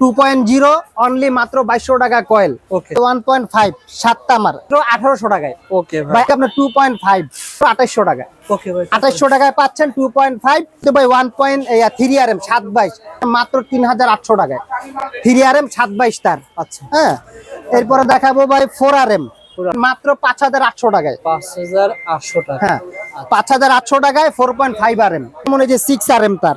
Two point zero only মাত্র বাইশশো টাকা কয়েল ওয়ান পয়েন্ট ফাইভ সাতটা আমার আঠারোশো টাকায়। ওকে ভাই। আপনার টু পয়েন্ট ফাইভ আঠাইশশো টাকায়। আঠাইশশো টাকায় পাচ্ছেন টু পয়েন্ট ফাইভ তো ভাই one point three R M সাত বাইশ মাত্র তিন হাজার আটশো টাকায়। থ্রি আর এম সাত বাইশ তার। আচ্ছা। হ্যাঁ এরপরে দেখাবো ভাই ফোর আর এম মাত্র পাঁচ হাজার আটশো টাকায়। পাঁচ হাজার আটশো টাকা। হ্যাঁ পাঁচ হাজার আটশো টাকায় four point five R M মনে হয় যে সিক্স আর এম তার।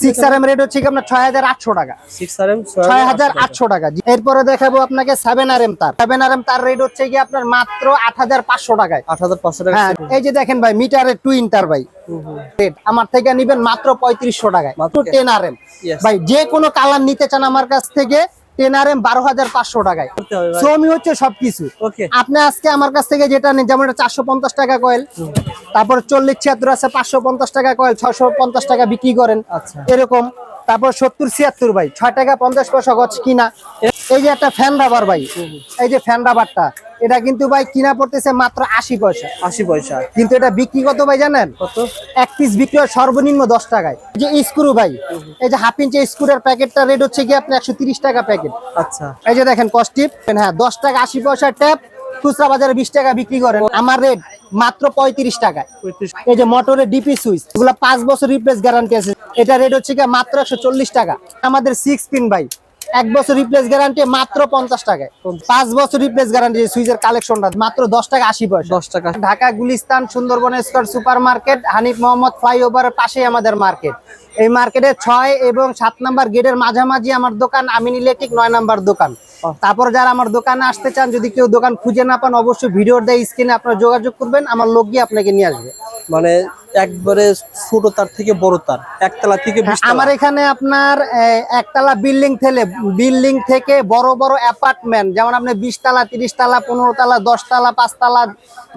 সিক্স আর এম রেট হচ্ছে আপনার ছয় হাজার আটশো টাকা। সিক্স আর এম ছয় হাজার আটশো টাকা। এরপরে দেখাবো আপনাকে সেভেন আর এম তার। সেভেন আর এম তার রেট হচ্ছে কি আপনার মাত্র আট হাজার পাঁচশো টাকায়। আট হাজার পাঁচশো টাকা হ্যাঁ এই যে দেখেন ভাই মিটারের টু ইন্টার ভাই। রেট আমার থেকে নিবেন মাত্র পঁয়ত্রিশশো টাকায়। মাত্র মাত্র টেন আর এম ভাই যে কোনো কালার নিতে চান আমার কাছ থেকে টেন বারো হাজার পাঁচশো টাকায়। শ্রমই হচ্ছে সবকিছু। আপনি আজকে আমার কাছ থেকে যেটা নেন যেমন এটা চারশো পঞ্চাশ টাকা কয়েল তারপর চল্লিশ ছিয়াত্তর আছে পাঁচশো পঞ্চাশ টাকা কয়েল ছশো পঞ্চাশ টাকা বিক্রি করেন। আচ্ছা। এরকম। তারপর সত্তর ছিয়াত্তর ভাই। ছয় টাকা পঞ্চাশ পয়সা গছ কিনা। এই যে একটা ফ্যান রাবার ভাই এই যে ফ্যান রাবারটা এটা কিন্তু ভাই কিনা পড়তেছে মাত্র আশি পয়সা। আশি পয়সা। কিন্তু এটা বিক্রি কত ভাই জানেন? কত? এক পিস বিক্রি হয় সর্বনিম্ন দশ টাকায়। এই যে স্ক্রু ভাই এই যে হাফ ইঞ্চি স্ক্রুর প্যাকেটটা রেট হচ্ছে কি আপনি একশো তিরিশ টাকা প্যাকেট আচ্ছা। এই যে দেখেন কস্টিপ হ্যাঁ দশ টাকা আশি পয়সা ট্যাপ খুচরা বাজারে বিশ টাকা বিক্রি করেন। আমার রেট মাত্র পঁয়ত্রিশ পঁয়ত্রিশ এই যে মোটরের ডিপি সুইচ এগুলো পাঁচ বছর রিপ্লেস গ্যারান্টি আছে। এটা রেট হচ্ছে কি মাত্র একশো চল্লিশ টাকা। আমাদের সিক্স পিন ভাই এক বছর রিপ্লেস গ্যারান্টি মাত্র পঞ্চাশ টাকায়। পাঁচ বছর রিপ্লেস গ্যারান্টি সুইচের কালেকশনটা মাত্র দশ টাকা আশি পয়সা। দশ টাকা। Dhaka Gulistan Sundarban square super market Hanif Mohammad ফ্লাইওভারের পাশেই আমাদের মার্কেট এই মার্কেটে ছয় এবং সাত নাম্বার গেটের মাঝামাঝি আমার দোকান আমিন ইলেকট্রিক নয় নাম্বার দোকান। তারপর যারা আমার দোকানে আসতে চান যদি কেউ দোকান খুঁজে না পান অবশ্যই ভিডিওর দেয় স্ক্রিনে আপনারা যোগাযোগ করবেন আমার লোক গিয়ে আপনাকে নিয়ে আসবে। মানে একবারে ছোট তার থেকে বড় তার একতলা থেকে হ্যাঁ, আমার এখানে আপনার একতলা বিল্ডিং থেকে বিল্ডিং থেকে বড় বড় অ্যাপার্টমেন্ট যেমন আপনি বিশ তালা তিরিশ তালা পনেরো তালা দশ তালা পাঁচ তালা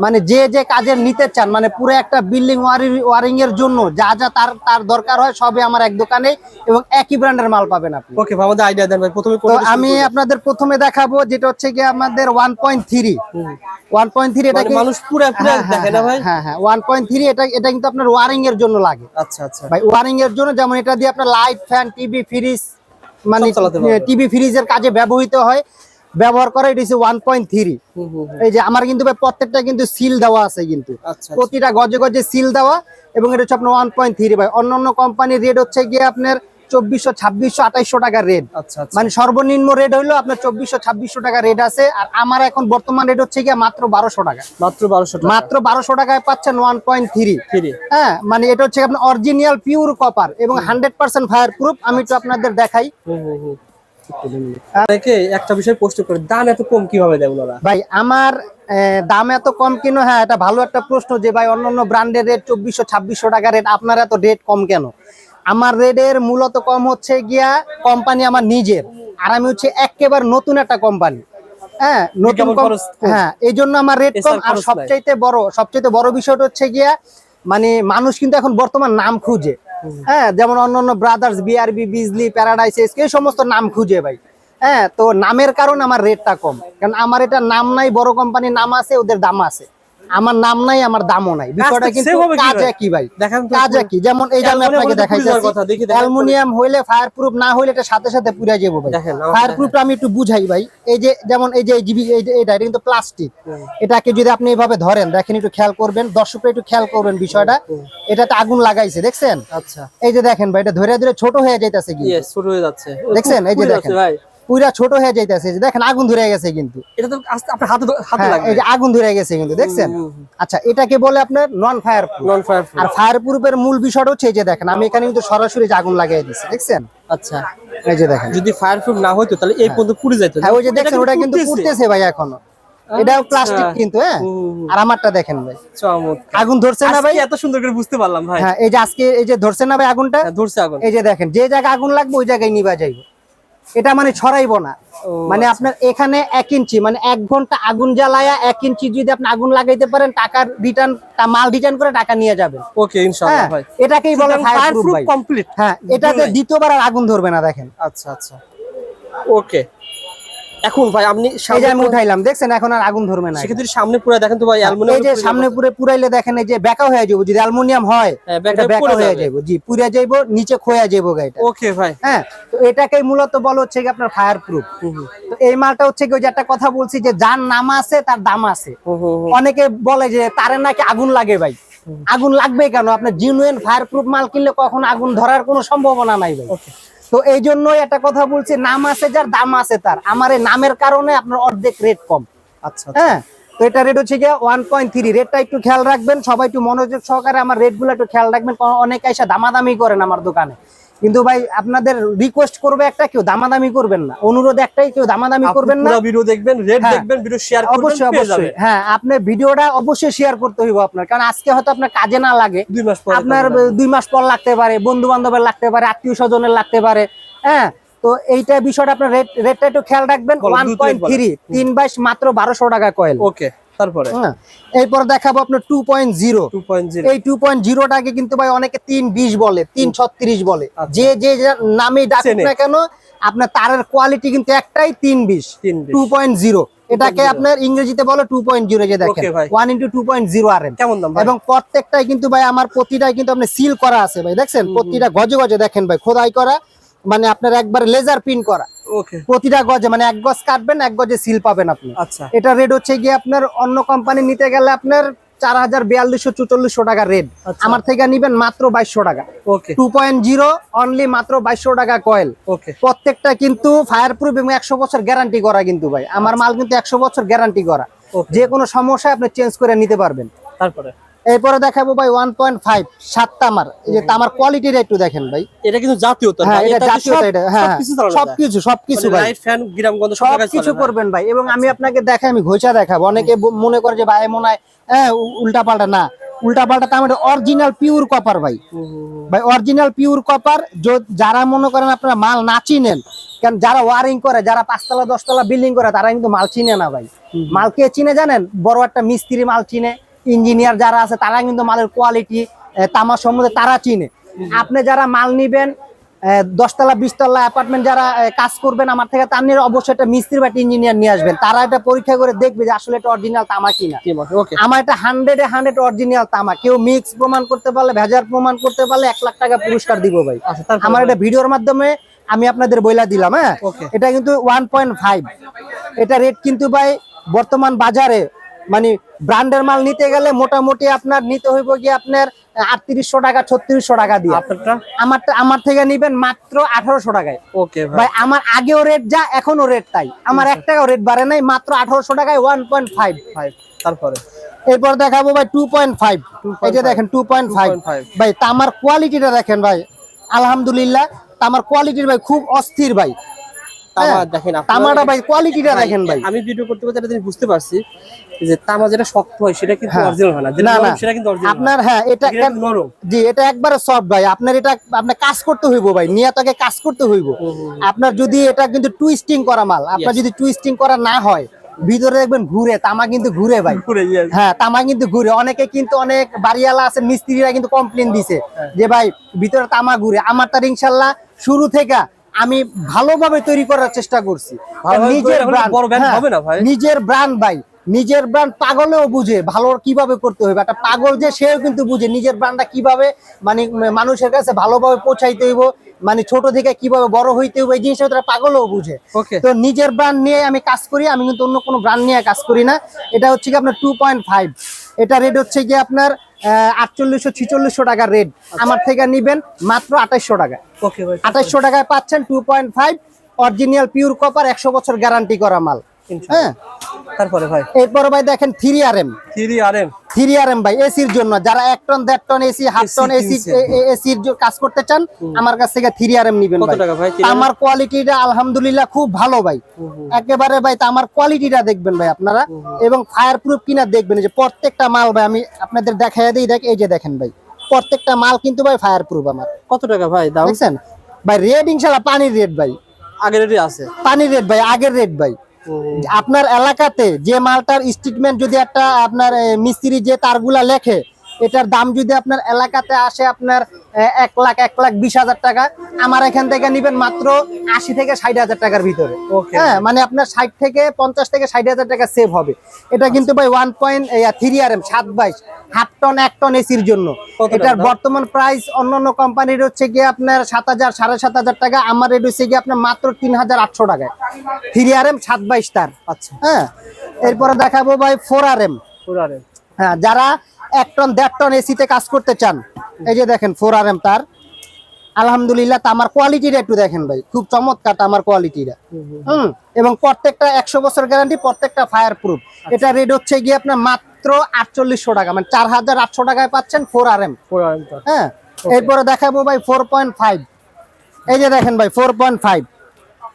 মানে যে যে কাজের নিতে চান মানে পুরো একটা বিল্ডিং ওয়ারিং এর জন্য যা যা তার তার দরকার হয় সবই আমার এক দোকানে এবং একই ব্র্যান্ডের মাল পাবেন আপনি। ওকে আমাদের আইডিয়া দেন ভাই প্রথমে আমি আপনাদের প্রথমে দেখাবো যেটা হচ্ছে কি আমাদের one point three one point three এটা মানে মানুষ পুরা হ্যাঁ, দেখে না হ্যাঁ, ভাই? হ্যাঁ হ্যাঁ ওয়ান পয়েন্ট থ্রি এটা এটা কিন্তু আপনার ওয়ারিং এর জন্য লাগে। আচ্ছা আচ্ছা। ভাই ওয়ারিং এর জন্য যেমন এটা দিয়ে আপনার লাইট ফ্যান টিভি ফ্রিজ মানে। টিভি ফ্রিজের কাজে ব্যবহৃত হয়। ব্যবহার করে এটা হচ্ছে ওয়ান পয়েন্ট থ্রি। এই যে আমার কিন্তু প্রত্যেকটা কিন্তু সিল দেওয়া আছে কিন্তু। আচ্ছা আচ্ছা। প্রতিটা গজে গজে সিল দেওয়া এবং এটা হচ্ছে আপনার ওয়ান পয়েন্ট থ্রি ভাই। অন্য অন্য কোম্পানির রেট হচ্ছে গিয়ে আপনার চব্বিশশো ছাব্বিশশো আঠাইশশো টাকার রেট। আচ্ছা আচ্ছা। মানে সর্বনিম্ন রেট হইল আপনার চব্বিশশো ছাব্বিশশো টাকা রেট আছে। আর আমার এখন বর্তমান রেট হচ্ছে গিয়ে মাত্র বারোশো টাকা। মাত্র বারোশো মাত্র বারোশো টাকায় পাচ্ছেন ওয়ান পয়েন্ট থ্রি হ্যাঁ মানে এটা হচ্ছে আপনার অরিজিনাল পিওর কপার এবং হান্ড্রেড পার্সেন্ট ফায়ার প্রুফ আমি তো আপনাদের দেখাই। একটা বিষয় প্রশ্ন করে দাম এত কম কীভাবে দেয় ওনারা? ভাই আমার দাম এত কম কেন? হ্যাঁ এটা ভালো একটা প্রশ্ন যে ভাই অন্যান্য ব্র্যান্ডের রেট চব্বিশশো ছাব্বিশশো টাকা রেট আপনার এত রেট কম কেন? আমার রেডের মূলত কম হচ্ছে গিয়া কোম্পানি আমার নিজের। আর আমি হচ্ছে একেবারে নতুন একটা কোম্পানি হ্যাঁ নতুন হ্যাঁ এই জন্য আমার রেট কম আর সবচাইতে বড় সবচাইতে বড় বিষয়টা হচ্ছে গিয়া মানে মানুষ কিন্তু এখন বর্তমান নাম খুঁজে। হ্যাঁ যেমন অন্যান্য ব্রাদার্স বিআরবি বিজলি প্যারাডাইস এই সমস্ত নাম খুঁজে ভাই। হ্যাঁ তো নামের কারণে আমার রেটটা কম। কারণ আমার এটা নাম নাই বড় কোম্পানির নাম আছে ওদের দাম আছে। আমার নাম নাই আমার দামও নাই। বিষয়টা কিন্তু কাজ ভাই? একই ভাই। কাজ একই। যেমন এই যে আমি আপনাকে কথা, দেখি দেখাইতেছি অ্যালুমিনিয়াম হইলে ফায়ার প্রুফ না হইলে এটা সাথে সাথে পুড়ে যাব ভাই। ফায়ার প্রুফটা আমি একটু বুঝাই ভাই। এই যে যেমন এই যে এটা কিন্তু প্লাস্টিক এটাকে যদি আপনি এইভাবে ধরেন দেখেন একটু খেয়াল করবেন দর্শকরা একটু খেয়াল করবেন বিষয়টা। এটাতে আগুন লাগাইছে দেখছেন? আচ্ছা। এই যে দেখেন ভাই এটা ধরে ধরে ছোট হয়ে যাইতেছে কি ছোট হয়ে যাচ্ছে। দেখছেন? এই যে দেখেন। ভাই। পুরা ছোট হয়ে যাইতেছে দেখেন আগুন ধরে গেছে কিন্তু। এটা তো আস্তে আপনার হাতে হাতে হ্যাঁ, লাগবে। এই যে আগুন ধরে গেছে কিন্তু দেখছেন। আচ্ছা এটাকে বলে আপনার নন ফায়ার নন ফায়ার আর ফায়ার প্রুফের মূল বিষয়টা হচ্ছে এই যে দেখেন আমি এখানে কিন্তু সরাসরি আগুন লাগিয়ে দিচ্ছি দেখছেন? আচ্ছা। এই যে দেখেন। যদি ফায়ার প্রুফ না হতো তাহলে এই পর্যন্ত পুড়ে যেত হ্যাঁ ওই যে দেখছেন ওটা কিন্তু পুড়তেছে। ভাই এখনও। এটাও প্লাস্টিক কিন্তু হ্যাঁ। আর আমারটা দেখেন ভাই। আগুন ধরছে না ভাই? এত সুন্দর করে বুঝতে পারলাম ভাই। হ্যাঁ এই যে আজকে এই যে ধরছে না ভাই আগুনটা? হ্যাঁ, ধরছে আগুন। এই যে দেখেন যে জায়গায় আগুন লাগবে ওই জায়গায় নিবা যাইব। এটা মানে ছড়াইব না। মানে আপনার এখানে এক ইঞ্চি মানে এক ঘণ্টা আগুন জ্বালায়া এক ইঞ্চি যদি আপনি আগুন লাগাইতে পারেন টাকার রিটার্ন মাল রিটার্ন করে টাকা নিয়ে যাবেন। ওকে ইনশাআল্লাহ হ্যাঁ ভাই। এটাকেই বলে ফায়ার প্রুফ কমপ্লিট হ্যাঁ এটাতে দ্বিতীয়বার আর আগুন ধরবে না দেখেন। আচ্ছা আচ্ছা। ওকে। এখন ভাই আপনি এই যে সামনে আমি উঠাইলাম দেখছেন? এখন আর আগুন ধরবে না সেক্ষেত্রে সামনে পুরো দেখেন তো ভাই অ্যালুমিনিয়াম এই যে সামনে পুরে পুরাইলে দেখেন এই যে বেকা হয়ে যাব যদি অ্যালুমিনিয়াম হয় হ্যাঁ, বেকা হয়ে যাবে। জি পুড়ে যাইবো নিচে খোয়া যাব গাড়িটা। ওকে ভাই। হ্যাঁ তো এটাকেই মূলত বলা হচ্ছে কি আপনার ফায়ার প্রুফ তো এই মালটা হচ্ছে কি ওই যে একটা কথা বলছি যে যার নাম আছে তার দাম আছে। অনেকে বলে যে তারে নাকি আগুন লাগে ভাই। আগুন লাগবে কেন? আপনার জিনুইন ফায়ার প্রুফ মাল কিনলে কখন আগুন ধরার কোনো সম্ভাবনা নাই ভাই। Okay. তো এই জন্যই একটা কথা বলছি নাম আছে যার দাম আছে তার। আমার এই নামের কারণে আপনার অর্ধেক রেট কম। আচ্ছা হ্যাঁ? তো এটা রেট হচ্ছে গিয়ে ওয়ান পয়েন্ট থ্রি রেটটা একটু খেয়াল রাখবেন সবাই একটু মনোযোগ সহকারে আমার রেটগুলো একটু খেয়াল রাখবেন অনেক অনেকে এসে দামাদামি করেন আমার দোকানে। কিন্তু ভাই আপনাদের রিকোয়েস্ট করবে একটা কেউ দামাদামি করবেন না। অনুরোধ একটাই কেউ দামাদামি করবেন না। ভিডিও দেখবেন রেড হ্যাঁ। দেখবেন ভিডিও শেয়ার করবেন অবশ্যই অবশ্যই। হ্যাঁ আপনি ভিডিওটা অবশ্যই শেয়ার করতে হইব আপনার কারণ আজকে হয়তো আপনার কাজে না লাগে। দুই মাস পর আপনার দুই মাস পর লাগতে পারে বন্ধু বান্ধবের লাগতে পারে আত্মীয় স্বজনের লাগতে পারে হ্যাঁ? তো এইটা বিষয়টা আপনার রেট রেটটা একটু খেয়াল রাখবেন বলো, ওয়ান দ্রুত পয়েন্ট বলো। থ্রি তিন বাইশ মাত্র বারোশো টাকা কয়েল ওকে তারপরে? হ্যাঁ। এরপর দেখাবো আপনার টু পয়েন্ট জিরো এই টু পয়েন্ট জিরোটাকে কিন্তু ভাই অনেকে তিন বিশ বলে তিন ছত্রিশ বলে। আচ্ছা। যে যে নামে ডাকুক চেনে। না কেন আপনার তারের কোয়ালিটি কিন্তু একটাই তিন বিশ। টু পয়েন্ট জিরো এটাকে আপনার ইংরেজিতে বলে টু পয়েন্ট জিরো যে দেখেন। One into two point zero আর কেমন দাম এবং প্রত্যেকটাই কিন্তু ভাই আমার প্রতিটাই কিন্তু আপনি সিল করা আছে ভাই দেখছেন? প্রতিটা গজে গজে দেখেন ভাই খোদাই করা। মানে আপনার একবার লেজার প্রিন্ট করা। প্রতিটা গজে মানে এক গজ কাটবেন এক গজে সিল পাবেন আপনি। আচ্ছা। এটা রেট হচ্ছে গিয়ে আপনার অন্য কোম্পানি নিতে গেলে আপনার চার হাজার বিয়াল্লিশশো চুচল্লিশশো টাকা রেট আচ্ছা। আমার থেকে নিবেন মাত্র বাইশশো টাকা। Okay two point zero only মাত্র বাইশশো টাকা কয়েল প্রত্যেকটা কিন্তু ফায়ার প্রুফ এবং একশো বছর গ্যারান্টি করা কিন্তু ভাই। আমার মাল কিন্তু একশো বছর গ্যারান্টি করা. যে কোনো সমস্যায় আপনি চেঞ্জ করে নিতে পারবেন। তারপরে? এরপরে দেখাবো ভাই ওয়ান পয়েন্ট ফাইভ সাত তামার। এই যে তামার কোয়ালিটিটা একটু দেখেন ভাই। এটা কিন্তু জাতীয় হ্যাঁ এটা জাতীয়তা এটা হ্যাঁ সবকিছু সবকিছু মানে ভাই। ফ্যান গ্রামগঞ্জ সবকিছু করবেন ভাই। এবং আমি আপনাকে দেখাই আমি ঘষা দেখাবো। অনেকে মনে করে যে ভাই মনে হয় হ্যাঁ উল্টা পাল্টা না। উল্টা পাল্টা তার মানে অরিজিনাল পিওর কপার ভাই। ভাই অরিজিনাল পিওর কপার যারা মনে করেন আপনারা মাল না চিনেন কারণ যারা ওয়ারিং করে যারা পাঁচতলা দশতলা বিল্ডিং করে তারা কিন্তু মাল চিনে না ভাই। মাল কে চিনে জানেন? বড় একটা মিস্ত্রি মাল চিনে। ইঞ্জিনিয়ার যারা আছে তারা কিন্তু মালের কোয়ালিটি তামা সম্বন্ধে তারা চিনে। আপনি যারা মাল নিবেন দশতলা বিশতলা অ্যাপার্টমেন্ট যারা কাজ করবেন আমার থেকে তার নিয়ে অবশ্যই একটা মিস্ত্রি বা ইঞ্জিনিয়ার নিয়ে আসবেন। তারা এটা পরীক্ষা করে দেখবে যে আসলে এটা অরিজিনাল তামা কিনা। আমার এটা হান্ড্রেড এ হান্ড্রেড অরিজিনাল তামা কেউ মিক্স প্রমাণ করতে পারলে ভেজার প্রমাণ করতে পারলে এক লাখ টাকা পুরস্কার দিব ভাই। আচ্ছা আমার এটা ভিডিওর মাধ্যমে আমি আপনাদের বইলা দিলাম হ্যাঁ? এটা কিন্তু ওয়ান পয়েন্ট ফাইভ এটা রেট কিন্তু ভাই বর্তমান বাজারে মানে ব্র্যান্ডের মাল নিতে গেলে মোটামুটি আপনার নিতে হইব গিয়ে আপনার আটত্রিশশো টাকা ছত্রিশশো টাকা দিয়ে। আমার আমার থেকে নিবেন মাত্র আঠারোশো টাকায়। ওকে ভাই। আমার আগেও রেট যা এখনও রেট তাই। আমার এক টাকাও রেট বাড়ে নাই মাত্র আঠারোশো টাকায় ওয়ান পয়েন্ট ফাইভ ফাইভ তারপরে? এরপর দেখাবো ভাই টু পয়েন্ট ফাইভ এই যে দেখেন টু পয়েন্ট ফাইভ 2.5 ভাই তামার কোয়ালিটিটা দেখেন ভাই। আলহামদুলিল্লাহ তামার কোয়ালিটির ভাই খুব অস্থির ভাই। তামাটা ভাই কোয়ালিটিটা দেখেন ভাই। আমি ভিডিও করতে করতে একটা বুঝতে পারছি যে তামা যেটা শক্ত হয় সেটা কিন্তু হ্যাঁ। অরিজিনাল হয় না। না না। সেটা কিন্তু আপনার হ্যাঁ এটা এটা নরম। জি এটা একবারে সফট ভাই। আপনার এটা আপনার কাজ করতে হইব ভাই। নিয়তকে কাজ করতে হইব। আপনার যদি এটা কিন্তু টুইস্টিং করা মাল আপনার যদি টুইস্টিং করা না হয় ভিতরে দেখবেন ঘুরে তামা কিন্তু ঘুরে ভাই। হ্যাঁ তামা কিন্তু ঘুরে। অনেকে কিন্তু অনেক বাড়িওয়ালা আছে মিস্ত্রিরা কিন্তু কমপ্লেন দিছে হ্যাঁ। যে ভাই ভিতরে তামা ঘুরে। আমার তার ইনশাল্লাহ শুরু থেকে আমি ভালোভাবে তৈরি করার চেষ্টা করছি। নিজের হবে? নিজের ব্র্যান্ড ভাই নিজের ব্র্যান্ড পাগলেও বুঝে ভালো কীভাবে করতে হবে। একটা পাগল যে সেও কিন্তু বুঝে নিজের ব্র্যান্ডটা কীভাবে মানে মানুষের কাছে ভালোভাবে পৌঁছাইতে হইব মানে ছোট থেকে কীভাবে বড় হইতে হইব এই জিনিসটা তারা পাগলও বুঝে। তো নিজের ব্র্যান্ড নিয়ে আমি কাজ করি আমি কিন্তু অন্য কোনো ব্র্যান্ড নিয়ে কাজ করি না। এটা হচ্ছে কি আপনার টু পয়েন্ট ফাইভ এটা রেট হচ্ছে কি আপনার আটচল্লিশশো ছিচল্লিশশো টাকা রেট। আমার থেকে নিবেন মাত্র আঠাইশশো টাকা আঠাইশশো টাকায় পাচ্ছেন two point five original pure copper একশো বছর গ্যারান্টি করা মাল। হ্যাঁ? তারপরে ভাই? এরপরে ভাই দেখেন three R M three R M three R M ভাই এসির জন্য। যারা এক টন দেড় ton AC half ton AC এসির কাজ করতে চান আমার কাছ থেকে থ্রি আর এম নিবেন কত ভাই। টাকা ভাই? 3RM? আমার কোয়ালিটিটা আলহামদুলিল্লাহ খুব ভালো ভাই। একেবারে ভাই আমার কোয়ালিটিটা দেখবেন ভাই আপনারা। এবং ফায়ার প্রুফ কিনা দেখবেন যে প্রত্যেকটা মাল ভাই আমি আপনাদের দেখাই দিই দেখ এই যে দেখেন ভাই। প্রত্যেকটা মাল কিন্তু ভাই ফায়ার প্রুফ আমার। কত টাকা ভাই দাম? দেখছেন? ভাই রেড ইনশাল্লাহ পানির রেট ভাই। আগের রেটে আছে। পানির রেট ভাই আগের রেট ভাই। আপনার এলাকাতে যে মালটার স্টেটমেন্ট যদি একটা আপনার মিস্ত্রি যে তারগুলা লেখে এটার দাম যদি আপনার এলাকাতে আসে আপনার এক লাখ এক লাখ বিশ হাজার টাকা আমার এখান থেকে নিবেন মাত্র আশি থেকে ষাট হাজার টাকার ভিতরে. হ্যাঁ মানে আপনার ষাট থেকে পঞ্চাশ থেকে ষাট হাজার টাকা সেভ হবে। এটা কিন্তু ভাই one point three R M সাত বাইশ হাফ টন এক টন এসির জন্য। এটার বর্তমান প্রাইস অন্যান্য কোম্পানির হচ্ছে গিয়ে আপনার সাত হাজার সাড়ে সাত হাজার টাকা আমার রেট হচ্ছে গিয়ে আপনার মাত্র তিন হাজার আটশো টাকায়। থ্রি আর এম সাত বাইশ তার। আচ্ছা। হ্যাঁ এরপরে দেখাবো ভাই ফোর আর এম পুরারে হ্যাঁ যারা এক টন দেড় টন এসিতে কাজ করতে চান এই যে দেখেন ফোর আর এম তার। আলহামদুলিল্লাহ তামার কোয়ালিটিটা একটু দেখেন ভাই। খুব চমৎকার তামার কোয়ালিটিটা হুম এবং প্রত্যেকটা একশো বছর গ্যারান্টি প্রত্যেকটা ফায়ার প্রুফ এটা রেট হচ্ছে গিয়ে আপনার মাত্র আটচল্লিশশো টাকা মানে চার হাজার আটশো টাকায় পাচ্ছেন ফোর আর এম হ্যাঁ এরপরে দেখাবো ভাই ফোর পয়েন্ট ফাইভ এই যে দেখেন ভাই ফোর পয়েন্ট ফাইভ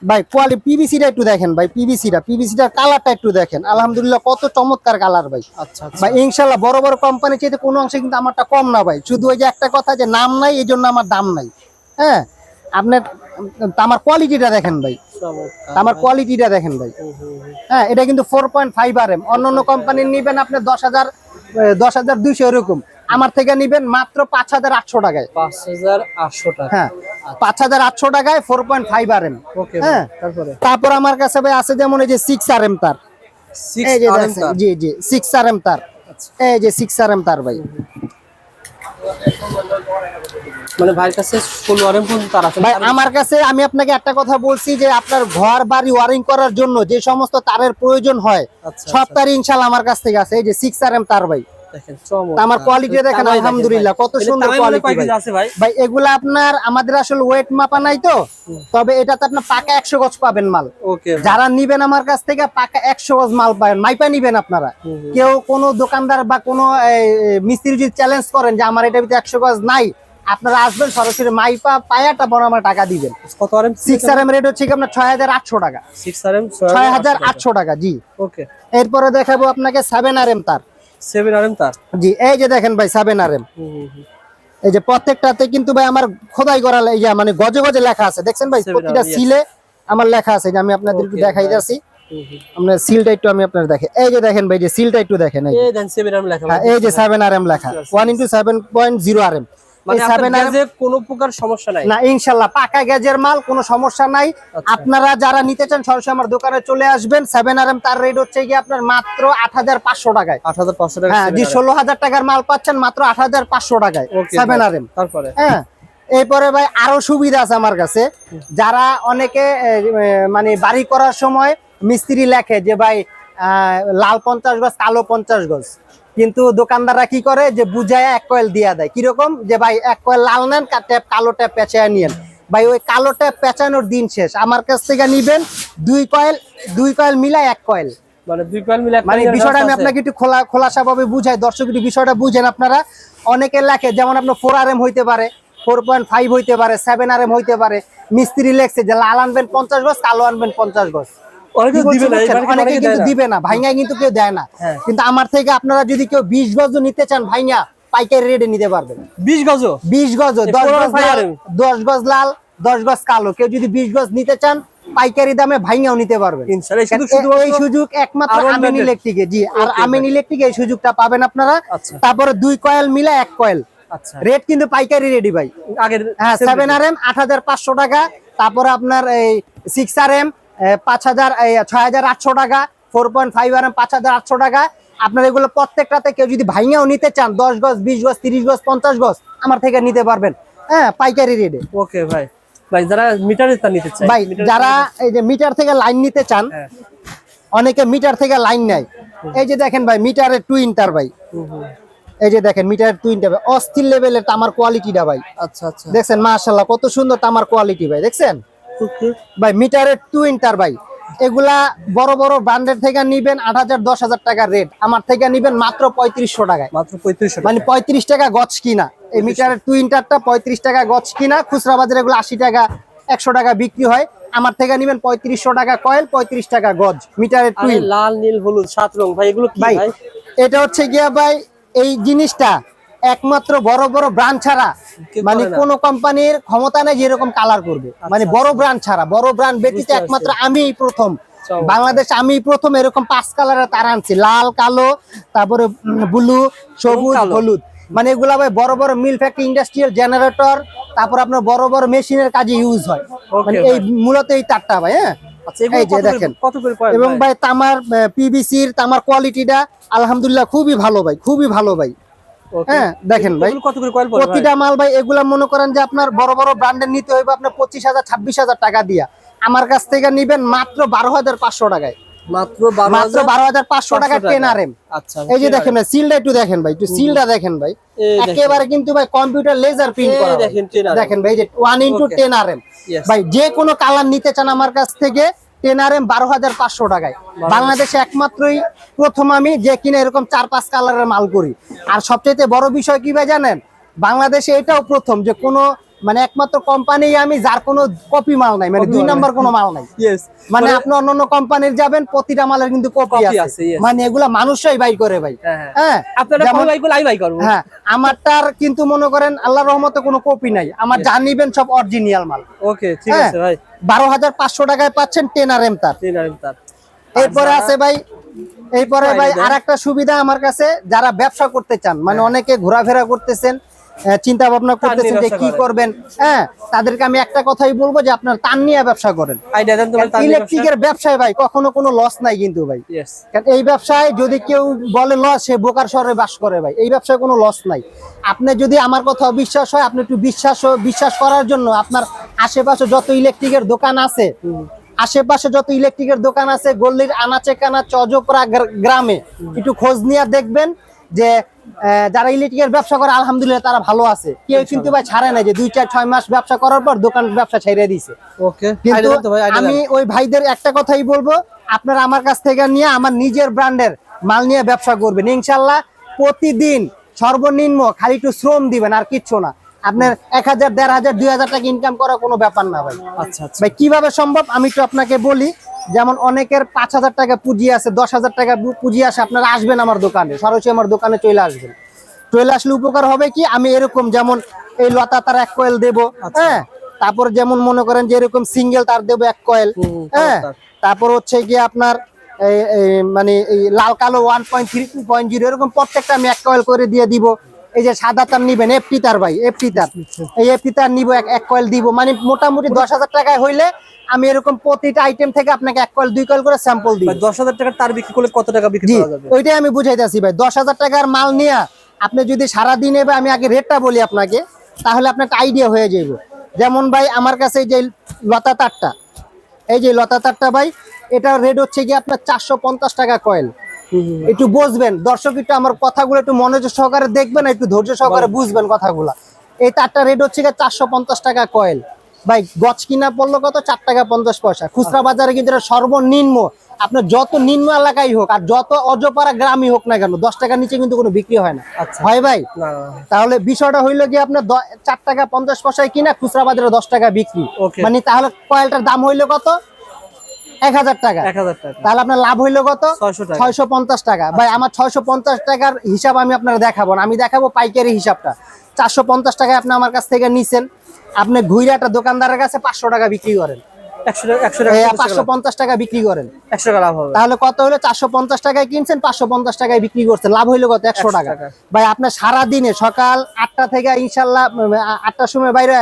ভাই কোয়ালিটি পিভিসিটা একটু দেখেন ভাই পিভিসিটা পিভিসিটার কালারটা একটু দেখেন। আলহামদুলিল্লাহ কত চমৎকার কালার ভাই। আচ্ছা আচ্ছা। ভাই ইনশাল্লাহ বড় বড় কোম্পানি চাইতে কোনো অংশে কিন্তু আমারটা কম না ভাই। শুধু ওই যে একটা কথা যে নাম নাই এই জন্য আমার দাম নাই। হ্যাঁ? আপনার আমার কোয়ালিটিটা দেখেন ভাই। আমার কোয়ালিটিটা দেখেন ভাই। হ্যাঁ এটা কিন্তু four point five R M অন্য অন্য কোম্পানির নিবেন আপনি দশ হাজার দশ হাজার দুইশো এরকম। আমার থেকে নিবেন মাত্র পাঁচ হাজার আটশো টাকায়। পাঁচ হাজার আটশো টাকা। হ্যাঁ পাঁচ হাজার আটশো টাকায় four point five R M হ্যাঁ। তারপর? আমার কাছে ভাই আছে যেমন এই যে সিক্স আর এম তার। জি জি সিক্স আর এম তার। আচ্ছা। এই যে সিক্স আর এম তার ভাই। মানে ভাইয়ের কাছে ষোলো আরএম পর্যন্ত তার আছে। ভাই আমার কাছে আমি আপনাকে একটা কথা বলছি যে আপনার ঘর বাড়ি ওয়ারিং করার জন্য যে সমস্ত তারের প্রয়োজন হয় আচ্ছা, সব তারই ইনশাল্লাহ আমার কাছ থেকে আছে। এই যে সিক্স আর এম তার ভাই। আমার quality দেখেন, আলহামদুলিল্লাহ, কত সুন্দর তামাই quality কয় কেজি ভাই। আছে ভাই? ভাই এগুলা আপনার আমাদের আসলে ওয়েট মাপা নাই তো। তবে এটাতে আপনার পাকা একশো গজ পাবেন মাল। যারা নিবেন আমার কাছ থেকে পাকা একশো গজ মাল পাবেন মাইপা নিবেন আপনারা। কেউ কোনো দোকানদার বা কোনো মিস্ত্রি যদি চ্যালেঞ্জ করেন যে আমার এটা ভিতরে একশো গজ নাই আপনারা আসবেন সরাসরি মাইপা পায়াটা বড় আমার টাকা দিবেন। কত সিক্স আর এম রেট হচ্ছে আপনার ছয় হাজার আটশো টাকা। সিক্স ছয় হাজার আটশো টাকা। জি। ওকে। এরপরে দেখাবো আপনাকে সেভেন আর এম তার। সেভেন আরএম তার? জি এই যে দেখেন ভাই সেভেন আর এম হুম, হুম, হুম। এই যে প্রত্যেকটাতে কিন্তু ভাই আমার খোদাই করা এই যে মানে গজে গজে লেখা আছে। দেখছেন ভাই 7R, প্রতিটা সিলে আমার লেখা আছে। যে আমি আপনাদের একটু দেখাই। যাচ্ছি। আপনার সিলটা একটু আমি আপনার দেখে এই যে দেখেন ভাই যে সিলটা একটু দেখেন। এই যে। এই দেন সেভেন আরএম লেখা। হ্যাঁ, এই যে সেভেন আর এম লেখা। ওয়ান ইন্টু সেভেন মানে আপনার আচ্ছা। আপনারা যারা নিতে চান সরাসরি আমার দোকানে চলে আসবেন। সেভেন আর এম তার রেট হচ্ছে গিয়ে আপনার মাত্র আট হাজার পাঁচশো টাকায়। আট হাজার পাঁচশো টাকা হ্যাঁ 7R জি ষোলো হাজার টাকার মাল পাচ্ছেন মাত্র আট হাজার পাঁচশো টাকায়। সেভেন আর এম তারপরে? হ্যাঁ এরপরে ভাই আরও সুবিধা আছে আমার কাছে। যারা অনেকে মানে বাড়ি করার সময় মিস্ত্রি লেখে যে ভাই আহ, লাল পঞ্চাশ গজ কালো পঞ্চাশ গজ। কিন্তু দোকানদাররা কি করে? যে বুঝায় এক কয়েল দিয়ে দেয়। কীরকম? যে ভাই এক কয়েল লাল নেন ট্যাপ কালো ট্যাপ পেঁচায় নিয়েন। ভাই ওই কালো ট্যাপ পেঁচানোর দিন শেষ। আমার কাছ থেকে নিবেন দুই কয়েল দুই কয়েল মিলাই এক কয়েল মানে কয়েল মানে বিষয়টা আমি আপনাকে একটু খোলা খোলাসা ভাবে বুঝাই। দর্শক একটু বিষয়টা বুঝেন আপনারা। অনেকে লেখে যেমন আপনার ফোর আর এম হইতে পারে ফোর পয়েন্ট ফাইভ হইতে পারে সেভেন আর এম হইতে পারে। মিস্ত্রি লেখছে যে লাল আনবেন পঞ্চাশ গজ কালো আনবেন পঞ্চাশ গজ। অনেকে কি বলছি দিবে না বুঝছেন? এবার কি অনেকে অনেকে কিন্তু দিবে না ভাইঙ্গা কিন্তু কেউ দেয় না। কিন্তু আমার থেকে আপনারা যদি কেউ বিশ গজ নিতে চান ভাইঙ্গা পাইকারি রেটে নিতে পারবেন। বিশ গজও? বিশ গজ দশ গজ লাল দশ গজ লাল দশ গজ কালো। কেউ যদি বিশ গজ নিতে চান পাইকারি দামে ভাইঙ্গাও নিতে পারবেন। এই সুযোগ একমাত্র আমিন। ইলেকট্রিকে জি আর আমিন ইলেকট্রিকে এই সুযোগটা পাবেন আপনারা। আচ্ছা। তারপরে দুই কয়েল মিলে এক কয়েল। আচ্ছা। রেট কিন্তু পাইকারি রেডি ভাই। হ্যাঁ সেভেন আর এম আট হাজার পাঁচশো টাকা। তারপরে আপনার এই সিক্স আর এম পাঁচ হাজার ছয় হাজার আটশো টাকা ফোর পয়েন্ট ফাইভ আর পাঁচ হাজার আটশো টাকা। আপনার এগুলো প্রত্যেকটাতে কেউ যদি ভাইঙাও নিতে চান দশ গজ বিশ গজ তিরিশ গজ পঞ্চাশ গজ আমার থেকে নিতে পারবেন। হ্যাঁ পাইকারি রেটে ওকে ভাই। ভাই যারা মিটারে নিতে ভাই যারা এই যে মিটার থেকে লাইন নিতে চান হ্যাঁ। অনেকে মিটার থেকে লাইন নেয়। এই যে দেখেন ভাই মিটারের টু ইন্টার ভাই। এই যে দেখেন মিটার টু ইন্টার ভাই। অস্থির লেভেলের তামার কোয়ালিটিটা ভাই। আচ্ছা আচ্ছা। দেখছেন মাশাল্লাহ কত সুন্দর তামার কোয়ালিটি ভাই দেখছেন? ভাই মিটারের টু ইন্টার ভাই। এগুলা বড় বড় ব্র্যান্ডের থেকে নিবেন আট হাজার দশ হাজার টাকার রেট আমার থেকে নিবেন মাত্র পঁয়ত্রিশশো টাকায়। মাত্র পঁয়ত্রিশশো মানে পঁয়ত্রিশ টাকা গছ কিনা। এই মিটারের টু ইন্টারটা পঁয়ত্রিশ টাকা গছ কিনা। খুচরা বাজারে এগুলো আশি টাকা একশো টাকা বিক্রি হয়। আমার থেকে নিবেন পঁয়ত্রিশশো টাকা কয়েল পঁয়ত্রিশ টাকা গজ। মিটারের টু লাল নীল হলুদ সাত রং। ভাই এগুলো ভাই? এটা হচ্ছে গিয়া ভাই এই জিনিসটা একমাত্র বড় বড় ব্র্যান্ড ছাড়া মানে কোন কোম্পানির ক্ষমতা নেই যেরকম কালার করবে। মানে বড় ব্র্যান্ড ছাড়া বড় ব্র্যান্ড ব্যতীত একমাত্র আমি প্রথম। বাংলাদেশ আমি প্রথম এরকম পাঁচ কালারের তার আনছি। লাল কালো তারপরে ব্লু সবুজ হলুদ। মানে এগুলা ভাই বড় বড় মিল ফ্যাক্টরি ইন্ডাস্ট্রিয়াল জেনারেটর তারপর আপনার বড় বড় মেশিনের কাজে ইউজ হয়। মানে এই মূলত এই তারটা ভাই হ্যাঁ? আচ্ছা এবং ভাই? তামার পিবিসির তামার কোয়ালিটিটা আলহামদুলিল্লাহ খুবই ভালো ভাই খুবই ভালো ভাই. হ্যাঁ দেখেন ভাই। কত করে কয়েল প্রতিটা মাল ভাই এগুলা মনে করেন যে আপনার বড় বড় ব্র্যান্ডের নিতে হইবে আপনার পঁচিশ হাজার ছাব্বিশ হাজার টাকা দিয়া। আমার কাছ থেকে নিবেন মাত্র বারো হাজার পাঁচশো টাকায়। মাত্র বারো হাজার পাঁচশো টাকা টেন আর এম আচ্ছা এই যে দেখেন ভাই সিলটা একটু দেখেন ভাই একটু সিলটা দেখেন ভাই। একেবারে কিন্তু ভাই কম্পিউটার লেজার প্রিন্ট করা দেখেন 10 RM দেখেন ভাই যে one into ten R M ভাই যে কোনো কালার নিতে চান আমার কাছ থেকে টেন বারো হাজার পাঁচশো টাকায়। বাংলাদেশে একমাত্রই প্রথম আমি যে কিনা এরকম চার পাঁচ কালারের মাল করি। আর সবচেয়ে বড় বিষয় কি ভাই জানেন? বাংলাদেশে এটাও প্রথম যে কোনো মানে একমাত্র কোম্পানি আমি যার কোনো কপি মাল নাই মানে দুই নাম্বার কোনো মাল নাই। মানে আপনি অন্যান্য কোম্পানির যাবেন প্রতিটা মালের কিন্তু কপি আছে। মানে এগুলা মানুষই বাই করে ভাই। হ্যাঁ, হ্যাঁ। হ্যাঁ হ্যাঁ আমারটার কিন্তু মনে করেন আল্লাহ রহমতে কোনো কপি নাই। আমার যা নিবেন সব অরিজিনাল মাল। ওকে ঠিক হ্যাঁ। আছে ভাই। বারো হাজার পাঁচশো টাকায় পাচ্ছেন টেন আর এম তার এরপরে আছে ভাই এরপরে ভাই আর একটা সুবিধা আমার কাছে যারা ব্যবসা করতে চান মানে হ্যাঁ। অনেকে ঘোরাফেরা করতেছেন চিন্তা ভাবনা করতেছেন যে কি করবেন? হ্যাঁ তাদেরকে আমি একটা কথাই বলব যে আপনার তান নিয়ে ব্যবসা করেন। ইলেকট্রিকের ব্যবসায় ভাই কখনো কোনো লস নাই কিন্তু ভাই। কারণ এই ব্যবসায় যদি কেউ বলে লস সে বোকার শহরে বাস করে ভাই। এই ব্যবসায় কোনো লস নাই। আপনি যদি আমার কথা বিশ্বাস হয় আপনি একটু বিশ্বাস বিশ্বাস করার জন্য আপনার আশেপাশে যত ইলেকট্রিকের দোকান আছে আশেপাশে যত ইলেকট্রিকের দোকান আছে গল্লির আনাচে কানা চজপরা গ্রা- গ্রামে একটু খোঁজ নিয়ে দেখবেন যে যারা ইলেকট্রিকের ব্যবসা করে আলহামদুলিল্লাহ তারা ভালো আছে। কেউ কিন্তু ভাই ছাড়ে না যে দুই চার ছয় মাস ব্যবসা করার পর দোকান ব্যবসা ছেড়ে কিন্তু আইডিয়া আমি ওই ভাইদের একটা কথাই বলব আপনারা আমার কাছ থেকে নিয়ে আমার নিজের ব্র্যান্ডের মাল নিয়ে ব্যবসা করবেন। ইনশাল্লাহ প্রতিদিন সর্বনিম্ন খালি একটু শ্রম দিবেন আর কিচ্ছু না। আপনার এক হাজার দেড় হাজার দুই হাজার টাকা ইনকাম করা কোনো ব্যাপার না ভাই। আচ্ছা আচ্ছা। ভাই কীভাবে সম্ভব আমি একটু আপনাকে বলি যেমন অনেকের পাঁচ হাজার টাকা পুঁজি আছে দশ হাজার টাকা পুঁজি আছে আপনারা আসবেন আমার দোকানে। সরাসরি আমার দোকানে চলে আসবেন। চলে আসলে উপকার হবে কি? আমি এরকম যেমন এই লতা তার এক কয়েল দেব আচ্ছা। হ্যাঁ? তারপর যেমন মনে করেন যে এরকম সিঙ্গেল তার দেবো এক কয়েল হ্যাঁ? তারপর হচ্ছে গিয়ে আপনার মানে এই লাল কালো one point three two point zero এরকম প্রত্যেকটা আমি এক কয়েল করে দিয়ে দিব। এই যে সাদা তার নিবেন এফটি তার ভাই এফটি তার। এই এফটি তার নিব এক কয়েল দিব। মানে মোটামুটি দশ হাজার টাকায় হইলে আমি এরকম প্রতিটা আইটেম থেকে আপনাকে এক কয়েল দুই কয়েল করে স্যাম্পল দিই দশ হাজার টাকার তার বিক্রি করলে কত টাকা বিক্রি করা যাবে? ওইটাই আমি বুঝাইতেছি ভাই। দশ হাজার টাকার মাল নিয়ে আপনি যদি সারা দিন এবার আমি আগে রেটটা বলি আপনাকে তাহলে আপনার একটা আইডিয়া হয়ে যাইব। যেমন ভাই আমার কাছে এই যে লতা তারটা এই যে লতা তারটা ভাই এটার রেট হচ্ছে কি আপনার চারশো পঞ্চাশ টাকা কয়েল। একটু বুঝবেন দর্শক একটু আমার কথাগুলো একটু মনোযোগ সহকারে দেখবেন একটু ধৈর্য সহকারে বুঝবেন কথাগুলো। এই তারটা রেট হচ্ছে গিয়ে চারশো পঞ্চাশ টাকা কয়েল ভাই গছ কিনা পড়ল কত? চার টাকা পঞ্চাশ পয়সা। খুচরা বাজারে কিন্তু এটা সর্বনিম্ন। আপনার যত নিম্ন এলাকায় হোক আর যত অজপাড়া গ্রামই হোক না কেন দশ টাকার নিচে কিন্তু কোনো বিক্রি হয় না। আচ্ছা। হয় ভাই। তাহলে বিষয়টা হইল কি আপনার চার টাকা পঞ্চাশ পয়সায় কিনা খুচরা বাজারে দশ টাকা বিক্রি. মানে তাহলে কয়েলটার দাম হইল কত? এক হাজার টাকা। এক হাজার টাকা। তাহলে আপনার লাভ হইল কত? ছয়শো পঞ্চাশ টাকা। ভাই আমার ছয়শো পঞ্চাশ টাকার হিসাব আমি আপনারা দেখাবো না। আমি দেখাবো পাইকারি হিসাবটা। চারশো পঞ্চাশ টাকায় আপনি আমার কাছ থেকে নিছেন। আপনি ঘুরে একটা দোকানদারের কাছে পাঁচশো টাকা বিক্রি করেন। পাঁচশো পঞ্চাশ টাকা বিক্রি করেন। একশো টাকা লাভ হবে। তাহলে কত হলো? চারশো পঞ্চাশ টাকায় কিনছেন পাঁচশো পঞ্চাশ টাকায় বিক্রি করছেন। লাভ হইল কত? একশো টাকা। ভাই আপনার সারাদিনে সকাল আটটা থেকে ইনশাল্লাহ আটটার সময় বাইরে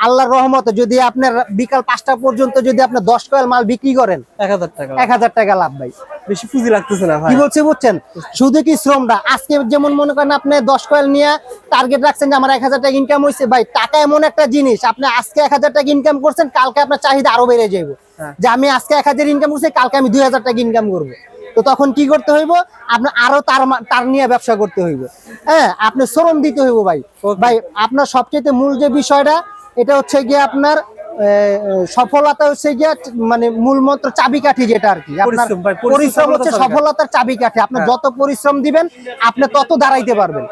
আল্লাহর রহমতে যদি আপনার বিকাল পাঁচটা পর্যন্ত যদি আপনার দশ কয়েল মাল বিক্রি করেন এক হাজার টাকা এক হাজার টাকা লাভ ভাই। বেশি পুঁজি লাগতেছে না কি বলছি বুঝছেন? শুধু কি শ্রমটা? আজকে যেমন মনে করেন আপনি দশ কয়েল নিয়ে টার্গেট রাখছেন যে আমার এক হাজার টাকা ইনকাম হয়েছে ভাই টাকা এমন একটা জিনিস আপনি আজকে এক হাজার টাকা ইনকাম করছেন কালকে আপনার চাহিদা আরও বেড়ে যাবে হ্যাঁ। যে আমি আজকে এক হাজার ইনকাম করছি কালকে আমি দুই হাজার টাকা ইনকাম করব। তো তখন কি করতে হইব? আপনার আরও তার তার নিয়ে ব্যবসা করতে হইব। হ্যাঁ আপনি শ্রম দিতে হইব ভাই। ভাই আপনার সবচেয়ে মূল যে বিষয়টা এটা হচ্ছে গিয়ে আপনার সফলতা হচ্ছে গিয়ে মানে মূল মন্ত্র চাবিকাঠি যেটা আর কি। আপনার পরিশ্রম হচ্ছে সফলতার চাবিকাঠি। আপনি হ্যাঁ। যত পরিশ্রম দিবেন আপনি তত দাঁড়াইতে পারবেন।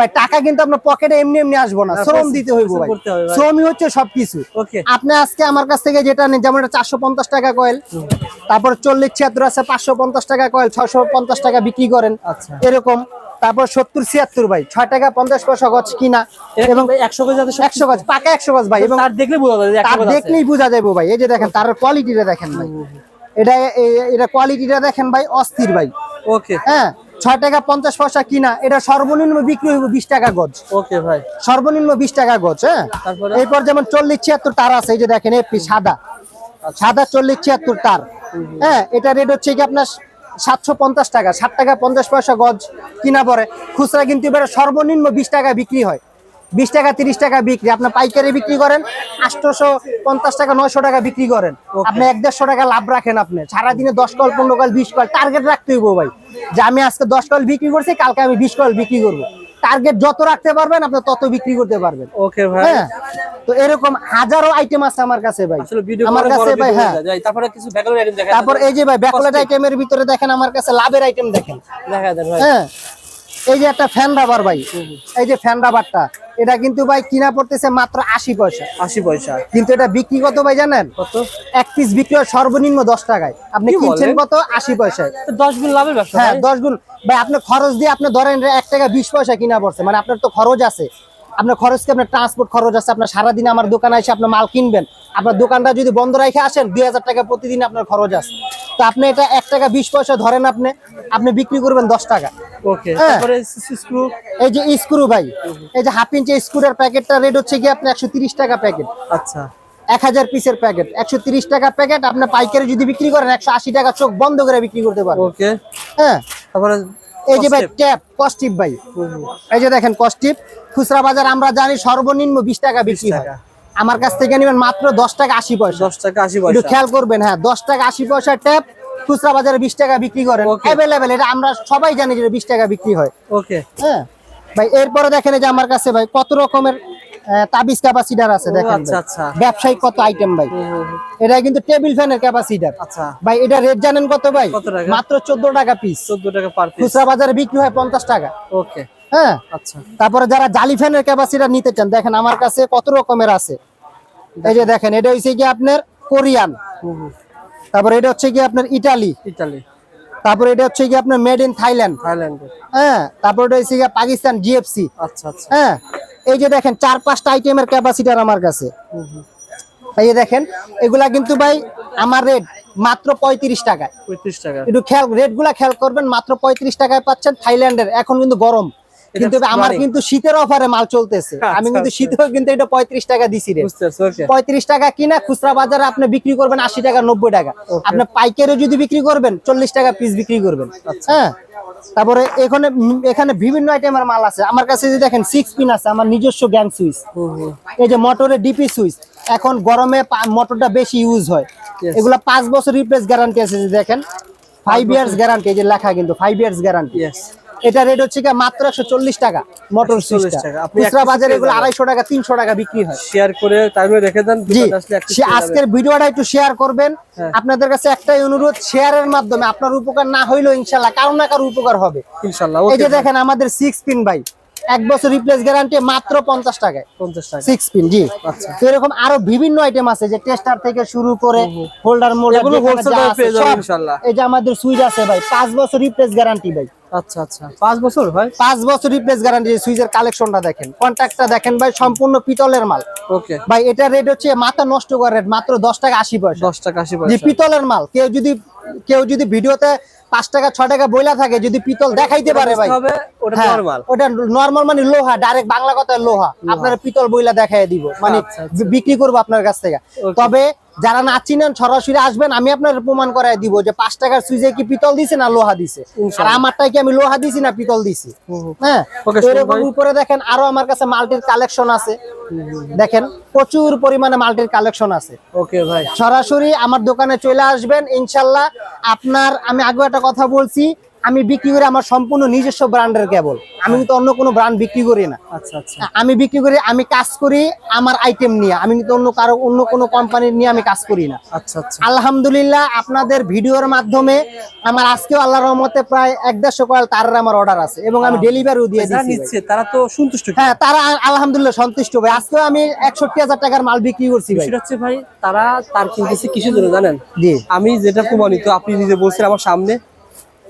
ভাই টাকা কিন্তু আপনার পকেটে এমনি এমনি আসব না। শ্রম দিতে হইব ভাই। শ্রমই হচ্ছে সবকিছু। ওকে। আপনি আজকে আমার কাছ থেকে যেটা নেন যেমন এটা চারশো পঞ্চাশ টাকা কয়েল তারপর চল্লিশ ছিয়াত্তর আছে পাঁচশো পঞ্চাশ টাকা কয়েল ছয়শো পঞ্চাশ টাকা বিক্রি করেন। আচ্ছা। এরকম। তারপর সত্তর ছিয়াত্তর ভাই। ছয় টাকা পঞ্চাশ পয়সা গছ কিনা এবং একশো যাতে একশো গজ পাকা একশো গজ ভাই এবং তার দেখলে বোঝা যায় তার। দেখলেই বোঝা যাবে ভাই। এই যে দেখেন তার কোয়ালিটিটা দেখেন ভাই। এটা এটা কোয়ালিটিটা দেখেন ভাই অস্থির ভাই। ওকে হ্যাঁ ছয় টাকা পঞ্চাশ পয়সা কিনা এটা সর্বনিম্ন বিক্রি হইব বিশ টাকা গজ। ওকে ভাই। সর্বনিম্ন বিশ টাকা গজ হ্যাঁ। এরপর যেমন চল্লিশ ছিয়াত্তর তার আছে এই যে দেখেন এপি সাদা। সাদা চল্লিশ ছিয়াত্তর তার। হ্যাঁ এটা রেট হচ্ছে কি আপনার সাতশো পঞ্চাশ টাকা ষাট টাকা পঞ্চাশ পয়সা গজ কিনা পরে। খুচরা কিন্তু এবারে সর্বনিম্ন বিশ টাকা বিক্রি হয়। বিশ টাকা তিরিশ টাকা বিক্রি। আপনি পাইকারি বিক্রি করেন আটশোশো পঞ্চাশ টাকা নয়শো টাকা বিক্রি করেন। আপনি এক দেড়শো টাকা লাভ রাখেন আপনি। সারাদিনে দশ কল পনেরো কল বিশ কল টার্গেট রাখতে হইব ভাই। যে আমি আজকে দশ কল বিক্রি করছি কালকে আমি বিশ কল বিক্রি করব। টার্গেট যত রাখতে পারবেন আপনি তত বিক্রি করতে পারবেন। ওকে ভাই। হ্যাঁ তো এরকম হাজারো আইটেম আছে আমার কাছে ভাই। আমার কাছে ভাই হ্যাঁ। তারপরে কিছু ব্যাকলেট আইটেম দেখেন তারপর এই যে ভাই ব্যাকলেট আইটেমের ভিতরে দেখেন আমার কাছে লাভের আইটেম দেখেন। দেখা দেন ভাই। হ্যাঁ এই যে একটা ফ্যান রাবার ভাই এই যে ফ্যান রাবারটা এটা কিন্তু ভাই কিনা পড়তেছে মাত্র আশি পয়সা। আশি পয়সা। কিন্তু এটা বিক্রি কত ভাই জানেন? কত? এক পিস বিক্রি হয় সর্বনিম্ন দশ টাকায়। আপনি কিনছেন কত? আশি পয়সায়। দশ গুণ লাভের ব্যবসা হ্যাঁ দশ গুণ। ভাই আপনি খরচ দিয়ে আপনি ধরেন এক টাকা বিশ পয়সা কিনা পড়ছে মানে আপনার তো খরচ আছে। আপনার খরচ কি আপনার ট্রান্সপোর্ট খরচ আছে আপনার সারাদিন আমার দোকানে এসে আপনার মাল কিনবেন। আপনার দোকানটা যদি বন্ধ রেখে আসেন দুই হাজার টাকা প্রতিদিন আপনার খরচ আছে। তো আপনি এটা এক টাকা বিশ পয়সা ধরেন আপনি আপনি বিক্রি করবেন দশ টাকা। হ্যাঁ। এই যে স্ক্রু ভাই এই যে হাফ ইঞ্চি স্ক্রুর প্যাকেটটা রেট হচ্ছে কি আপনি একশো টাকা প্যাকেট। আচ্ছা। এক হাজার পিসের প্যাকেট একশো টাকা প্যাকেট আপনি পাইকারি যদি বিক্রি করেন একশো আশি টাকা চোখ বন্ধ করে বিক্রি করতে পারবেন। ওকে। হ্যাঁ। তারপরে এই যে ভাই ট্যাপ কস্টিপ ভাই। এই যে দেখেন কস্টিপ খুচরা বাজার আমরা জানি সর্বনিম্ন বিশ টাকা বিক্রি হয়। আমার কাছ থেকে নেবেন মাত্র দশ টাকা আশি পয়সা। দশ টাকা আশি পয়সা। খেয়াল করবেন হ্যাঁ দশ টাকা আশি পয়সা ট্যাপ খুচরা বাজারে বিশ টাকা বিক্রি করেন। অ্যাভেলেবেল এটা আমরা সবাই জানি যে বিশ টাকা বিক্রি হয়। ওকে হ্যাঁ ভাই এরপরে দেখেন যে আমার কাছে ভাই কত রকমের তাবিজ ক্যাপাসিটার আছে দেখেন আচ্ছা, আচ্ছা। ব্যবসায়িক কত আইটেম ভাই? এটা কিন্তু টেবিল ফ্যানের ক্যাপাসিটার আচ্ছা। ভাই এটা রেট জানেন কত ভাই? মাত্র চোদ্দ টাকা পিস চোদ্দ টাকা পিস খুচরা বাজারে বিক্রি হয় পঞ্চাশ টাকা। ওকে হ্যাঁ? আচ্ছা। তারপরে যারা জালি ফ্যানের ক্যাপাসিটার নিতে চান দেখেন আমার কাছে কত রকমের আছে। এই যে দেখেন এটা হচ্ছে কি আপনার কোরিয়ান। তারপরে এটা হচ্ছে কি আপনার ইটালি। ইতালি তারপরে এটা হচ্ছে কি আপনার মেড ইন থাইল্যান্ড থাইল্যান্ডে হ্যাঁ তারপরে এটা হচ্ছে কি পাকিস্তান জিএফসি আচ্ছা আচ্ছা। হ্যাঁ এই যে দেখেন চার পাঁচটা আইটেমের ক্যাপাসিটার আমার কাছে। এই যে দেখেন এগুলা কিন্তু ভাই আমার রেট মাত্র পঁয়ত্রিশ টাকায়। পঁয়ত্রিশ টাকা। একটু খেয়াল রেটগুলা খেয়াল করবেন মাত্র পঁয়ত্রিশ টাকায় পাচ্ছেন থাইল্যান্ডের এখন কিন্তু গরম। কিন্তু আমার কিন্তু শীতের অফারে মাল চলতেছে। আমি আচ্ছা, কিন্তু আচ্ছা। শীতেও কিন্তু এটা পঁয়ত্রিশ টাকা দিছি রে। পঁয়ত্রিশ টাকা কিনা খুচরা বাজারে আপনি বিক্রি করবেন আশি টাকা নব্বই টাকা। আপনি পাইকারি যদি বিক্রি করবেন চল্লিশ টাকা পিস বিক্রি করবেন। আচ্ছা। হ্যাঁ? তারপরে এখানে এখানে বিভিন্ন আইটেমের মাল আছে। আমার কাছে যে দেখেন সিক্স পিন আছে আমার নিজস্ব গ্যাং সুইচ এই যে মোটরের ডিপি সুইচ এখন গরমে মোটরটা বেশি ইউজ হয়. এগুলা পাঁচ বছর রিপ্লেস গ্যারান্টি আছে যে দেখেন। ফাইভ ইয়ার্স গ্যারান্টি এই যে লেখা কিন্তু ফাইভ ইয়ার্স গ্যারান্টি এটা রেট হচ্ছে মাত্র একশো চল্লিশ টাকা মোটর 140 সুইচটা টাকা। খুচরা বাজারে এগুলো আড়াইশো টাকা তিনশো টাকা বিক্রি হয়। শেয়ার করে টাইমে রেখে দেন জি আজকের ভিডিওটা একটু শেয়ার করবেন। হ্যাঁ। আপনাদের কাছে একটাই অনুরোধ শেয়ারের মাধ্যমে আপনার উপকার না হইলেও ইনশাল্লাহ কারও না কারও উপকার হবে। ইনশাল্লাহ এই যে দেখেন আমাদের সিক্স পিন ভাই এক বছর রিপ্লেস গ্যারান্টি মাত্র পঞ্চাশ টাকায়। পঞ্চাশ টাকা। সিক্স পিন জি। আচ্ছা। তো এরকম আরও বিভিন্ন আইটেম আছে যে টেস্টার থেকে শুরু করে হোল্ডার মোল্ডার। এই যে আমাদের সুইচ আছে ভাই পাঁচ বছর রিপ্লেস গ্যারান্টি ভাই। আচ্ছা আচ্ছা। পাঁচ বছর পাঁচ বছর রিপ্লেস গ্যারান্টি সুইচের কালেকশনটা দেখেন। দেখেন ভাই সম্পূর্ণ পিতলের মাল। ওকে ভাই এটা রেট হচ্ছে মাথা নষ্ট রেট মাত্র দশ টাকা আশি পয়সা। দশ টাকা আশি পয়সা। পিতলের মাল কেউ যদি কেউ যদি ভিডিওতে পাঁচ টাকা ছ টাকা বইলা থাকে যদি পিতল দেখাইতে পারে ভাই। ওটা হ্যাঁ, নরমাল ওটা নর্মাল মানে লোহা ডাইরেক্ট বাংলা কথায় লোহা। আপনার পিতল বইলা দিব মানে আচ্ছা, আচ্ছা। বিক্রি করব আপনার কাছ থেকে। তবে যারা না চিনেন সরাসরি আসবেন আমি আপনার প্রমাণ করাই দিব যে পাঁচ টাকার সুইজে কি পিতল দিছে না লোহা দিছে। আর আমারটাই কি আমি লোহা দিছি না পিতল দিছি? হ্যাঁ এরকম উপরে দেখেন আরও আমার কাছে মাল্টির কালেকশন আছে। দেখেন প্রচুর পরিমাণে মাল্টির কালেকশন আছে। ওকে ভাই। সরাসরি আমার দোকানে চলে আসবেন ইনশাল্লাহ। আপনার আমি আগে একটা কথা বলছি আমি বিক্রি করি আমার সম্পূর্ণ নিজস্ব ব্র্যান্ডের কেবল। আমি কিন্তু অন্য কোনো ব্র্যান্ড বিক্রি করি না। আচ্ছা আচ্ছা। আমি বিক্রি করি আমি কাজ করি আমার আইটেম নিয়ে। আমি কিন্তু অন্য কারও অন্য কোনো কোম্পানির নিয়ে আমি কাজ করি না। আচ্ছা আলহামদুলিল্লাহ আপনাদের ভিডিওর মাধ্যমে আমার আজকেও আল্লাহর রহমতে প্রায় এক দেড়শো কয়েল তারের আমার অর্ডার আছে এবং আমি ডেলিভারিও দিয়ে দিচ্ছি তারা তো সন্তুষ্ট হ্যাঁ তারা আলহামদুলিল্লাহ সন্তুষ্ট ভাই। আজকেও আমি একষট্টি হাজার টাকার মাল বিক্রি করছি ভাই। হচ্ছে ভাই তারা তার কিনতেছে কিসের জন্য জানেন? আমি যেটা প্রমাণিত আপনি নিজে বলছেন আমার সামনে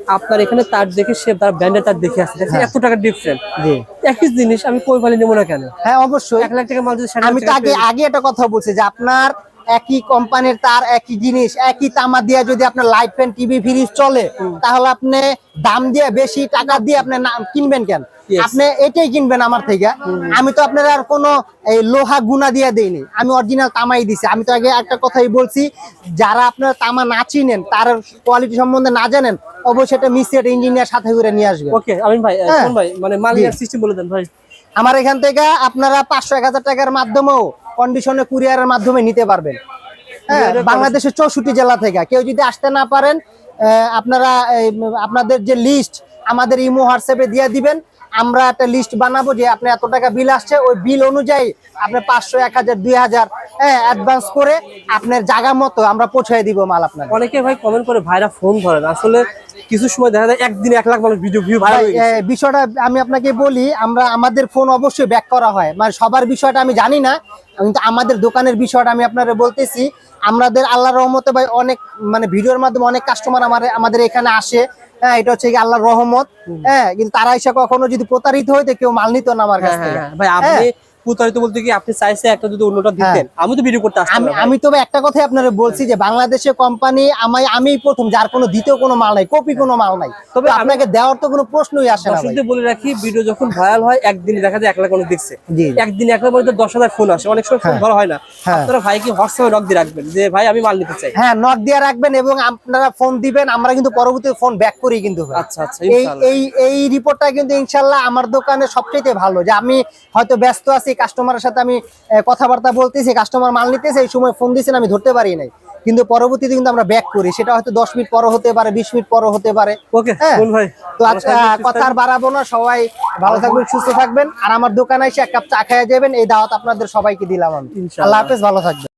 আপনার এখানে তার দেখে সে তার ব্র্যান্ডের তার দেখে আসছে। এত টাকা ডিফারেন্ট জি। একই জিনিস আমি কই পালি নেব না কেন? হ্যাঁ অবশ্যই। এক লাখ টাকা মাল যদি আমি তো আগে আগে একটা কথা বলছি যে আপনার একই কোম্পানির তার একই জিনিস একই তামা দিয়ে যদি আপনার লাইট ফ্যান টিভি ফ্রিজ চলে তাহলে আপনি দাম দিয়ে বেশি টাকা দিয়ে আপনি কিনবেন কেন? আপনি এটাই কিনবেন আমার থেকে। আমি তো আপনার আর কোনো এই লোহা গুনা দিয়ে দেইনি। আমি অরিজিনাল তামাই দিছি। আমি তো আগে একটা কথাই বলছি যারা আপনার তামা না চিনেন তার কোয়ালিটি সম্বন্ধে না জানেন অবশ্যই এটা মিস্ত্রি ইঞ্জিনিয়ার সাথে করে নিয়ে আসবেন। ওকে আমিন ভাই আহ, হ্যাঁ। ভাই মানে মালিকের সিস্টেম বলে দেন ভাই। আমার এখান থেকে আপনারা পাঁচশো এক হাজার টাকার মাধ্যমেও কন্ডিশনে কুরিয়ারের মাধ্যমে নিতে পারবেন। হ্যাঁ বাংলাদেশের চৌষট্টি জেলা থেকে। কেউ যদি আসতে না পারেন আপনারা আপনাদের যে লিস্ট আমাদের ইমো হোয়াটসঅ্যাপে দিয়ে দিবেন। আমরা একটা লিস্ট বানাবো যে আপনি এত টাকা বিল আসছে। ওই বিল অনুযায়ী আপনি পাঁচশো এক হাজার দুই হাজার হ্যাঁ অ্যাডভান্স করে আপনার জায়গা মতো আমরা পৌঁছায় দিব মাল আপনার অনেকে ভাই কমেন্ট করে ভাইরা ফোন ধরেন। আসলে কিছু সময় দেখা যায় একদিনে এক লাখ মানুষ ভিডিও ভিউ ভাইরাল বিষয়টা আমি আপনাকে বলি আমরা আমাদের ফোন অবশ্যই ব্যাক করা হয়। মানে সবার বিষয়টা আমি জানি না। কিন্তু আমাদের দোকানের বিষয়টা আমি আপনারা বলতেছি আমাদের আল্লাহ রহমতে ভাই অনেক মানে ভিডিওর মাধ্যমে অনেক কাস্টমার আমার আমাদের এখানে আসে। হ্যাঁ এটা হচ্ছে কি আল্লাহর রহমত। হ্যাঁ কিন্তু তারা এসে কখনো যদি প্রতারিত হইতে কেউ মাল নিত না আমার কাছ হ্যাঁ, থেকে। হ্যাঁ, ভাই আপনি প্রতারিত বলতে কি আপনি চাইছে একটা যদি অন্যটা দিতেন? আমি তো ভিডিও করতে আসতাম আমি ভাই। তবে একটা কথাই আপনারা বলছি যে বাংলাদেশে কোম্পানি আমি আমি প্রথম যার কোনো দ্বিতীয় কোনো মাল নাই কপি কোনো মাল নাই। তবে আপনাকে দেওয়ার তো কোনো প্রশ্নই আসে না ভাই। বলে রাখি ভিডিও যখন ভাইরাল হয় একদিন দেখা যায় এক লাখ মানুষ দেখছে। একদিন এক লাখ মানুষ দশ হাজার ফোন আসে। অনেক সময় ফোন হ্যাঁ। ধরা হয় না। হ্যাঁ। আপনারা ভাইকে হোয়াটসঅ্যাপে নক দিয়ে রাখবেন? যে ভাই আমি মাল নিতে চাই। হ্যাঁ নক দিয়ে রাখবেন এবং আপনারা ফোন দিবেন আমরা কিন্তু পরবর্তী ফোন ব্যাক করি কিন্তু আচ্ছা আচ্ছা। এই এই রিপোর্টটা কিন্তু ইনশাল্লাহ আমার দোকানে সবচেয়ে ভালো। যে আমি হয়তো ব্যস্ত আছি কাস্টমারের সাথে আমি কথাবার্তা বলতেছি কাস্টমার মাল নিতেছে এই সময় ফোন দিয়েছেন আমি ধরতে পারি নাই। কিন্তু পরবর্তীতে কিন্তু আমরা ব্যাক করি। সেটা হয়তো দশ মিনিট পরও হতে পারে বিশ মিনিট পরও হতে পারে। ওকে হ্যাঁ। ভাই তো আচ্ছা কথা আর বাড়াবো না সবাই ভালো থাকবেন সুস্থ থাকবেন। আর আমার দোকানে এসে এক কাপ চা খাইয়া যাবেন এই দাওয়াত আপনাদের সবাইকে দিলাম আমি। আল্লাহ হাফেজ ভালো থাকবেন।